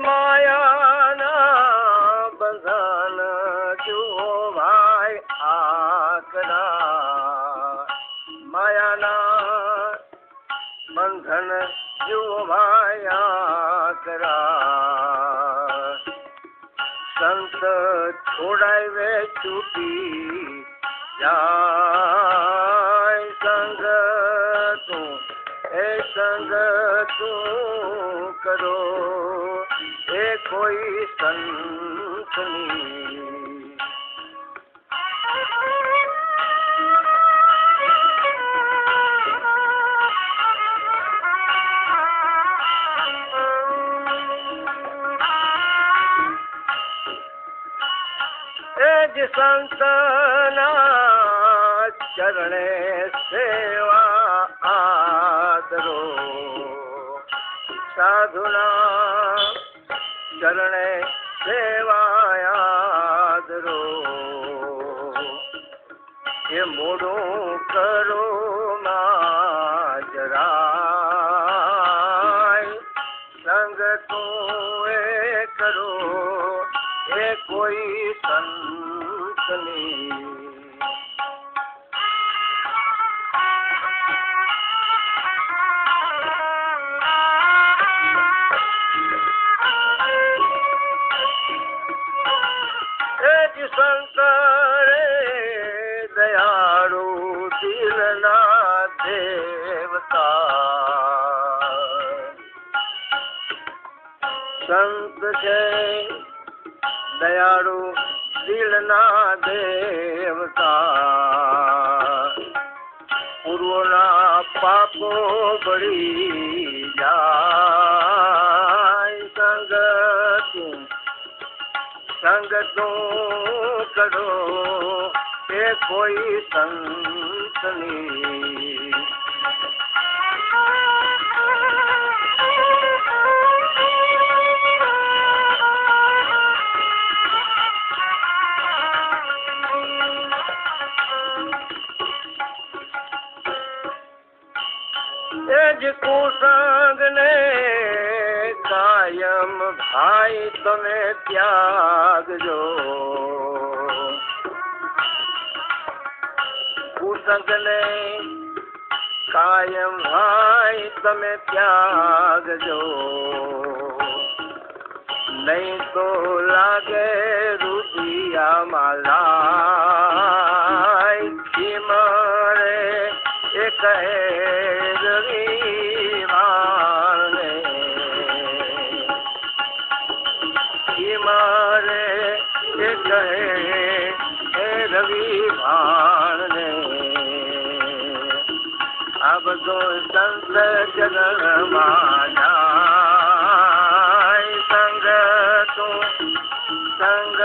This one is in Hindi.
मायाना बंधन जो भाई आकरा मायाना बंधन जो भाई संत छोड़ाई वे छुटी जाय संग तू ए संग करो. कोई संतनी संतना चरण सेवा आदरो। साधुना શરણે સેવાયાદરો એ મોડું કરો જરાય. સંગ તું એ કરો એ કોઈ સંતની शंकर दयालु दिलना देवता। संत से दयालु दिलना देवता। पुरोना पापो बड़ी जा संग दो करो ये कोई संतनी जिको संग ने कायम भाई तुम्हें त्याग जो। कुसंग कायम भाई तुम्हें त्याग जो। नहीं तो लागे रुपया माला मारे एक है કહે હે રવિ ભાણને અબ તો સંત જગન માના સંગ તું સંગ